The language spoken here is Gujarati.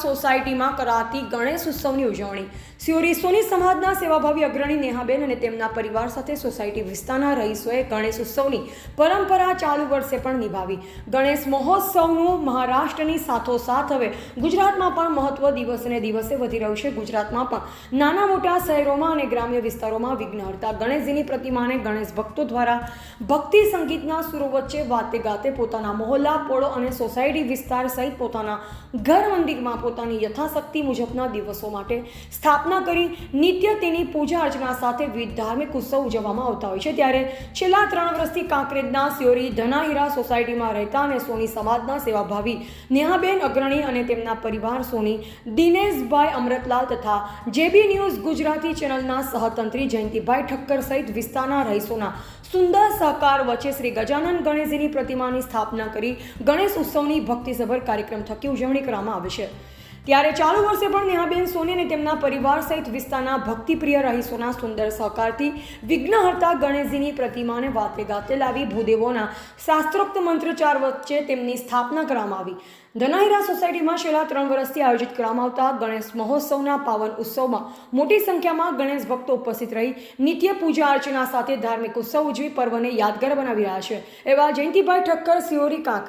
સોસાયટીમાં કરાતી ગણેશ ઉત્સવની ઉજવણી. સિહોરી સોની સમાજના સેવાભાવી અગ્રણી નેહાબેન અને તેમના પરિવાર સાથે સોસાયટી વિસ્તારના રહીશોએ ગણેશ ઉત્સવની પરંપરા ચાલુ વર્ષે પણ નિભાવી. ગણેશ મહોત્સવનું મહારાષ્ટ્રની સાથોસાથ હવે ગુજરાતમાં પણ મહત્વ દિવસે ને દિવસે વધી રહ્યું છે. ગુજરાતમાં પણ નાના મોટા શહેરોમાં અને ગ્રામ્ય વિસ્તારોમાં વિઘ્નહર્તા ગણેશજીની પ્રતિમાને ગણેશ ભક્તો દ્વારા ભક્તિ સંગીતના સુરો વચ્ચે વાતે ગાતે પોતાના મોહલ્લા, પોળો અને સોસાયટી વિસ્તાર સહિત પોતાના ઘર મંદિરમાં પોતાની યથાશક્તિ મુજબના દિવસો માટે સ્થાપના કરી નિત્ય તેની પૂજા અર્ચના સાથે વિવિધ ધાર્મિક ઉત્સવ ઉજવવામાં આવતા હોય છે. ત્યારે છેલ્લા ત્રણ વર્ષથી કાંકરેજના સિયોરી ધનાહીરા સોસાયટીમાં રહેતા અને સોની સમાજના સેવાભાવી નેહાબેન અગ્રણી અને તેમના પરિવાર સોની દિનેશભાઈ અમૃતલાલ તથા જેબી ન્યૂઝ ગુજરાતી ચેનલના સહતંત્રી જયંતિભાઈ ઠક્કર સહિત વિસ્તારના રહીશોના સુંદર સહકાર વચ્ચે શ્રી ગજાનન ગણેશજીની પ્રતિમાની સ્થાપના કરી ગણેશ ઉત્સવની ભક્તિસભર કાર્યક્રમ થકી ઉજવણી કરવામાં આવે ત્યારે ચાલુ વર્ષે પણ નેહાબેન સોની અને તેમના પરિવાર સહિત વિસ્તારના ભક્તિપ્રિય રહીશોના સુંદર સહકારથી વિઘ્નહર્તા ગણેશજીની પ્રતિમાને વાતે ગાતે લાવી ભૂદેવોના શાસ્ત્રોક્ત મંત્રોચ્ચાર વચ્ચે તેમની સ્થાપના કરવામાં આવી. ધનાહીરા સોસાયટીમાં છેલ્લા ત્રણ વર્ષથી આયોજિત કરવામાં આવતા ગણેશ મહોત્સવના પાવન ઉત્સવમાં મોટી સંખ્યામાં ગણેશ ભક્તો ઉપસ્થિત રહી નિત્ય પૂજા અર્ચના સાથે ધાર્મિક ઉત્સવ ઉજવી પર્વને યાદગાર બનાવી રહ્યા છે. એવા જયંતિભાઈ ઠક્કર, સિયોરી કાંક